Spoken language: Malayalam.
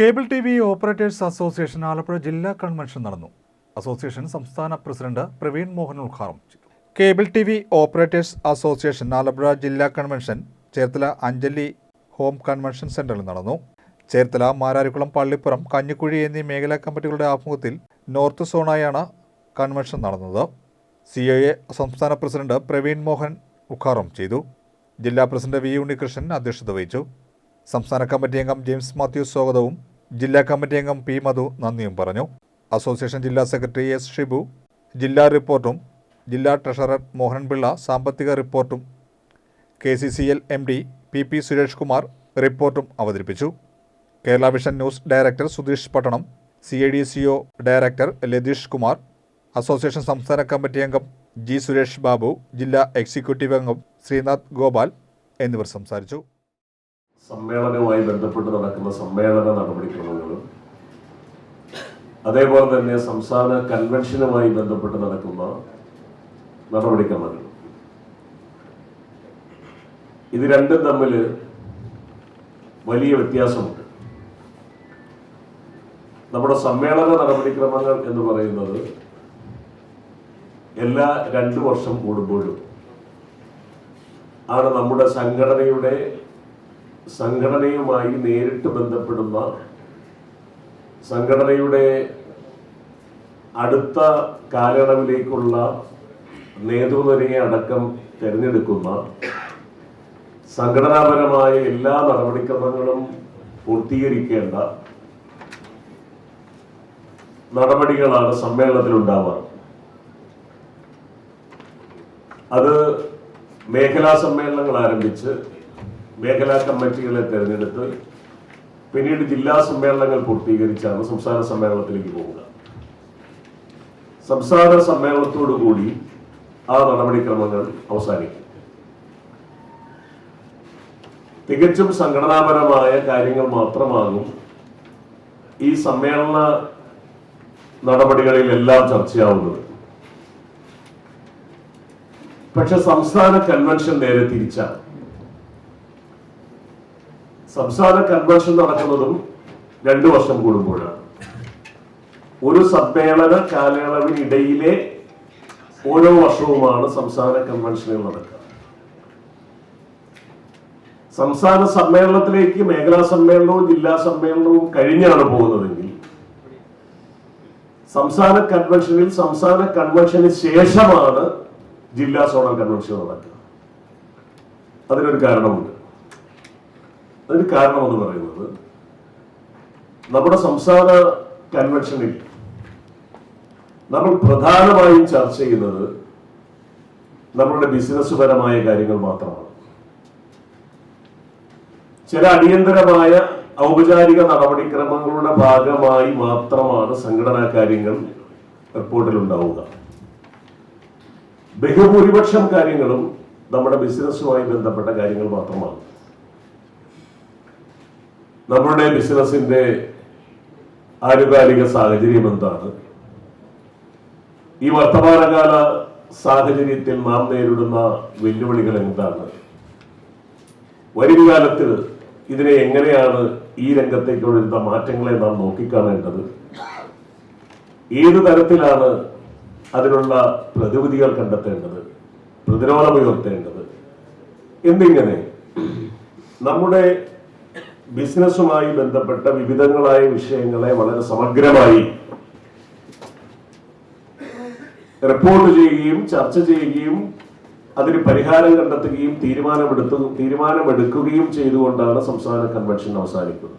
Cable T V operators association Alappuzha ജില്ലാ കൺവെൻഷൻ നടന്നു. അസോസിയേഷൻ സംസ്ഥാന പ്രസിഡന്റ് പ്രവീൺ മോഹൻ ഉദ്ഘാടനം ചെയ്തു. Cable T V operators association Alappuzha ജില്ലാ convention Cherthala Anjali home convention സെന്ററിൽ നടന്നു. ചേർത്തല മാരാരിക്കുളം പള്ളിപ്പുറം കഞ്ഞിക്കുഴി എന്നീ മേഖലാ കമ്മിറ്റികളുടെ ആഭിമുഖ്യത്തിൽ നോർത്ത് സോണായാണ് കൺവെൻഷൻ നടന്നത്. സി ഒ എ സംസ്ഥാന പ്രസിഡന്റ് പ്രവീൺ മോഹൻ ഉദ്ഘാടനം ചെയ്തു. ജില്ലാ പ്രസിഡന്റ് വി ഉണ്ണികൃഷ്ണൻ അധ്യക്ഷത വഹിച്ചു. സംസ്ഥാന കമ്മിറ്റി അംഗം ജെയിംസ് മാത്യു സ്വാഗതവും ജില്ലാ കമ്മിറ്റി അംഗം പി മധു നന്ദിയും പറഞ്ഞു. അസോസിയേഷൻ ജില്ലാ സെക്രട്ടറി എസ് ഷിബു ജില്ലാ റിപ്പോർട്ടും ജില്ലാ ട്രഷറർ മോഹൻപിള്ള സാമ്പത്തിക റിപ്പോർട്ടും K C C L M D P P Suresh Kumar റിപ്പോർട്ടും അവതരിപ്പിച്ചു. Kerala vision news director Sudheesh Pattanam C I D C O director Latheesh Kumar association സംസ്ഥാന കമ്മിറ്റി അംഗം ജി സുരേഷ് ബാബു ജില്ലാ എക്സിക്യൂട്ടീവ് അംഗം ശ്രീനാഥ് ഗോപാൽ എന്നിവർ സംസാരിച്ചു. സമ്മേളനവുമായി ബന്ധപ്പെട്ട് നടക്കുന്ന സമ്മേളന നടപടിക്രമങ്ങളും അതേപോലെ തന്നെ സംസ്ഥാന കൺവെൻഷനുമായി ബന്ധപ്പെട്ട് നടക്കുന്ന നടപടിക്രമങ്ങളും. ഇത് രണ്ടും തമ്മിൽ വലിയ വ്യത്യാസമുണ്ട്. നമ്മുടെ സമ്മേളന നടപടിക്രമങ്ങൾ എന്ന് പറയുന്നത് എല്ലാ രണ്ടു വർഷം കൂടുമ്പോഴും ആണ് നമ്മുടെ സംഘടനയുടെ സംഘടനയുമായി നേരിട്ട് ബന്ധപ്പെടുന്ന സംഘടനയുടെ അടുത്ത കാലയളവിലേക്കുള്ള നേതൃനിരയെ അടക്കം തിരഞ്ഞെടുക്കുന്ന സംഘടനാപരമായ എല്ലാ നടപടിക്രമങ്ങളും പൂർത്തീകരിക്കേണ്ട നടപടികളാണ് സമ്മേളനത്തിൽ ഉണ്ടാവാറ് അത് മേഖലാ സമ്മേളനങ്ങൾ ആരംഭിച്ച് മേഖലാ കമ്മിറ്റികളെ തെരഞ്ഞെടുത്ത് പിന്നീട് ജില്ലാ സമ്മേളനങ്ങൾ പൂർത്തീകരിച്ചാണ് സംസ്ഥാന സമ്മേളനത്തിലേക്ക് പോവുക സംസ്ഥാന സമ്മേളനത്തോടു കൂടി ആ നടപടിക്രമങ്ങൾ അവസാനിക്കും. തികച്ചും സംഘടനാപരമായ കാര്യങ്ങൾ മാത്രമാകും ഈ സമ്മേളന നടപടികളിലെല്ലാം ചർച്ചയാവുന്നത്. പക്ഷെ സംസ്ഥാന കൺവെൻഷൻ നേരെ തിരിച്ചാണ്. സംസ്ഥാന കൺവെൻഷൻ നടക്കുന്നതും രണ്ടു വർഷം കൂടുമ്പോഴാണ്. ഒരു സമ്മേളന കാലയളവിനിടയിലെ ഓരോ വർഷവുമാണ് സംസ്ഥാന കൺവെൻഷനുകൾ നടക്കുക. സംസ്ഥാന സമ്മേളനത്തിലേക്ക് മേഖലാ സമ്മേളനവും ജില്ലാ സമ്മേളനവും കഴിഞ്ഞാണ് പോകുന്നതെങ്കിൽ സംസ്ഥാന കൺവെൻഷനിൽ സംസ്ഥാന കൺവെൻഷന് ശേഷമാണ് ജില്ലാ സോണൽ കൺവെൻഷൻ നടക്കുക. അതിനൊരു കാരണമുണ്ട്. അതിന് കാരണം എന്ന് പറയുന്നത് നമ്മുടെ സംസാര കൺവെൻഷനിൽ നമ്മൾ പ്രധാനമായും ചർച്ച ചെയ്യുന്നത് നമ്മളുടെ ബിസിനസ് പരമായ കാര്യങ്ങൾ മാത്രമാണ്. ചില അടിയന്തരമായ ഔപചാരിക നടപടിക്രമങ്ങളുടെ ഭാഗമായി മാത്രമാണ് സംഘടനാ കാര്യങ്ങൾ റിപ്പോർട്ടിൽ ഉണ്ടാവുക. ബഹുഭൂരിപക്ഷം കാര്യങ്ങളും നമ്മുടെ ബിസിനസ്സുമായി ബന്ധപ്പെട്ട കാര്യങ്ങൾ മാത്രമാണ്. നമ്മുടെ ബിസിനസിന്റെ ആനുകാലിക സാഹചര്യം എന്താണ്? ഈ വർത്തമാനകാല സാഹചര്യത്തിൽ നാം നേരിടുന്ന വെല്ലുവിളികൾ എന്താണ്? വരും കാലത്തിൽ ഇതിനെ എങ്ങനെയാണ് ഈ രംഗത്തേക്ക് വരുന്ന മാറ്റങ്ങളെ നാം നോക്കിക്കാണേണ്ടത്? ഏത് തരത്തിലാണ് അതിനുള്ള പ്രതിവിധികൾ കണ്ടെത്തേണ്ടത്? പ്രതിരോധം ഉയർത്തേണ്ടത്? എന്നിങ്ങനെ നമ്മുടെ ബിസിനസ്സുമായി ബന്ധപ്പെട്ട വിവിധങ്ങളായ വിഷയങ്ങളെ വളരെ സമഗ്രമായി റിപ്പോർട്ട് ചെയ്യുകയും ചർച്ച ചെയ്യുകയും അതിന് പരിഹാരം കണ്ടെത്തുകയും തീരുമാനമെടുത്തു തീരുമാനമെടുക്കുകയും ചെയ്തുകൊണ്ടാണ് സംസ്ഥാന കൺവെൻഷൻ അവസാനിക്കുന്നത്.